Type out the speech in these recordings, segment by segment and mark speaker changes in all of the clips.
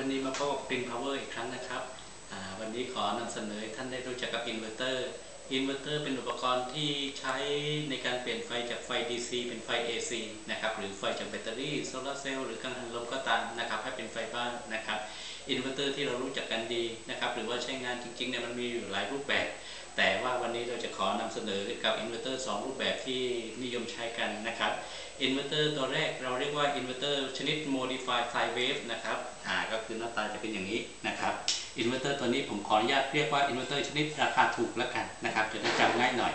Speaker 1: วันนี้มาพบกับ Green Power อีกครั้งนะครับอ่าวันนี้ขอนำเสนอท่านได้รู้จักกับอินเวอร์เตอร์อินเวอร์เตอร์เป็นอุปกรณ์ที่ใช้ในการเปลี่ยนไฟจากไฟ DC เป็นไฟ AC นะครับ หรือไฟจากแบตเตอรี่โซลาร์เซลล์หรือกังหันลมก็ตามนะครับ ให้เป็นไฟบ้านนะครับ อินเวอร์เตอร์ที่เรารู้จักกันดีนะครับ หรือว่าใช้งานจริงๆเนี่ยมันมีอยู่หลายรูปแบบ แต่ว่าวันนี้เราจะขอนำเสนอกับอินเวอร์เตอร์สองรูปแบบที่นิยมใช้กันนะครับอินเวอร์เตอร์ตัวแรกเราเรียกว่าอินเวอร์เตอร์ชนิด modified sine wave นะครับอ่าก็คือหน้าตาจะเป็นอย่างนี้นะครับอินเวอร์เตอร์ตัวนี้ผมขออนุญาตเรียกว่าอินเวอร์เตอร์ชนิดราคาถูกแล้วกันนะครับจะได้จำง่ายหน่อย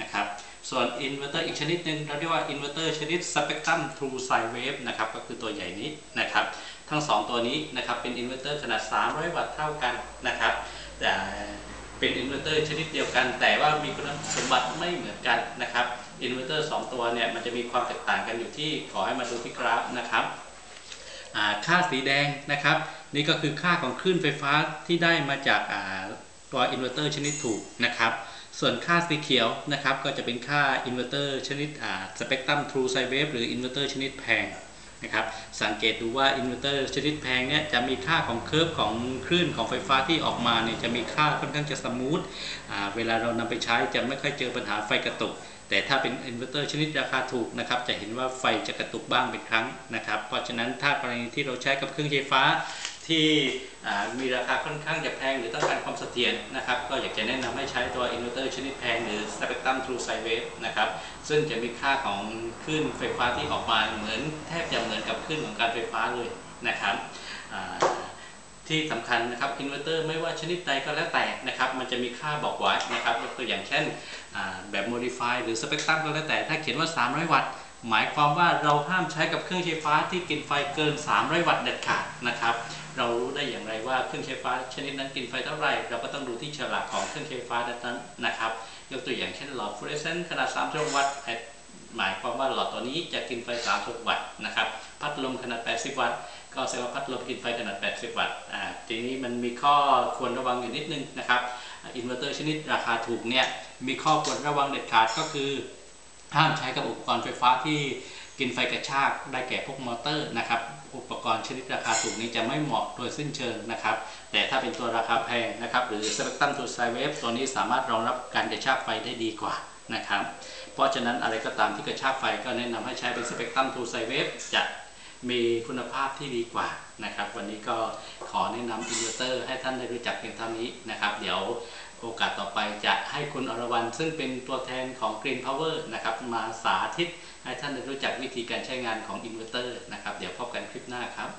Speaker 1: นะครับส่วนอินเวอร์เตอร์อีกชนิดหนึ่งเราเรียกว่าอินเวอร์เตอร์ชนิด spectrum true sine wave นะครับก็คือตัวใหญ่นี้นะครับทั้งสองตัวนี้นะครับเป็นอินเวอร์เตอร์ขนาด 300 วัตต์เท่ากันนะครับแต่ เป็นอินเวอร์เตอร์ชนิดเดียวกัน แต่ว่ามีคุณสมบัติไม่เหมือนกันนะครับอินเวอร์เตอร์สองตัวเนี่ยมันจะมีความแตกต่างกันอยู่ที่ขอให้มาดูที่กราฟนะครับค่าสีแดงนะครับ นี่ก็คือค่าของคลื่นไฟฟ้าที่ได้มาจากตัวอินเวอร์เตอร์ชนิดถูกนะครับ ส่วนค่าสีเขียวนะครับก็จะเป็นค่าอินเวอร์เตอร์ชนิดสเปกตรัมทรูไซเวฟหรืออินเวอร์เตอร์ชนิดแพง นะครับสังเกตดูว่าอินเวอร์เตอร์ชนิดแพงเนี่ยจะมีค่าของเคอร์ฟของคลื่นของไฟฟ้าที่ออกมาเนี่ยจะมีค่าค่อนข้างจะสมูทเวลาเรานำไปใช้จะไม่ค่อยเจอปัญหาไฟกระตุก แต่ถ้าเป็นอินเวอร์เตอร์ชนิดราคาถูกนะครับจะเห็นว่าไฟจะกระตุกบ้างเป็นครั้งนะครับ เพราะฉะนั้นถ้ากรณีที่เราใช้กับเครื่องใช้ไฟฟ้าที่มีราคาค่อนข้างจะแพงหรือต้องการความเสถียรนะครับ ก็อยากจะแนะนำให้ใช้ตัวอินเวอร์เตอร์ชนิดแพงหรือ Spectrum True Sine Wave นะครับ ซึ่งจะมีค่าของคลื่นไฟฟ้าที่ออกมาเหมือนแทบ จะเหมือนของการไฟฟ้าเลยนะครับที่สำคัญนะครับอินเวอร์เตอร์ไม่ว่าชนิดใดก็แล้วแต่นะครับมันจะมีค่าบอกไว้นะครับยกตัวอย่างเช่นแบบ modify หรือ spectrum ก็แล้วแต่ถ้าเขียนว่า 300 วัตต์หมายความว่าเราห้ามใช้กับเครื่องใช้ไฟฟ้าที่กินไฟเกิน 300 วัตต์เด็ดขาดนะครับเรารู้ได้อย่างไรว่าเครื่องใช้ไฟฟ้าชนิดนั้นกินไฟเท่าไหร่ เราก็ต้องดูที่ฉลากของเครื่องใช้ไฟฟ้านั้นนะครับ ยกตัวอย่างเช่นหลอดฟลูออเรสเซนต์ขนาด30วัตต์ หมายความว่าหลอดตัวนี้จะกินไฟ 30 วัตต์นะครับ พัดลมขนาด 80 วัตต์ ก็แสดงว่าพัดลมกินไฟขนาด 80 วัตต์ อ่า ทีนี้มันมีข้อควรระวังอยู่นิดนึงนะครับ อินเวอร์เตอร์ชนิดราคาถูกเนี่ย มีข้อควรระวังเด็ดขาดก็คือ ห้ามใช้กับอุปกรณ์ไฟฟ้าที่กินไฟกระชาก ได้แก่พวกมอเตอร์นะครับ อุปกรณ์ชนิดราคาถูกนี้จะไม่เหมาะโดยสิ้นเชิงนะครับ แต่ถ้าเป็นตัวราคาแพงนะครับ หรือ Spectrum to Sine Wave ตัวนี้สามารถรองรับการกระชากไฟได้ดีกว่า นะครับ เพราะฉะนั้นอะไรก็ตามที่กระชากไฟก็แนะนำให้ใช้เป็น Spectrum to Sine Wave จะมีคุณภาพที่ดีกว่านะครับ วันนี้ก็ขอแนะนำอินเวอร์เตอร์ให้ท่านได้รู้จักเพียงเท่านี้นะครับ เดี๋ยวโอกาสต่อไปจะให้คุณอรวรรณซึ่งเป็นตัวแทนของ Green Power นะครับมาสาธิตให้ท่านได้รู้จักวิธีการใช้งานของอินเวอร์เตอร์นะครับ เดี๋ยวพบกันคลิปหน้าครับ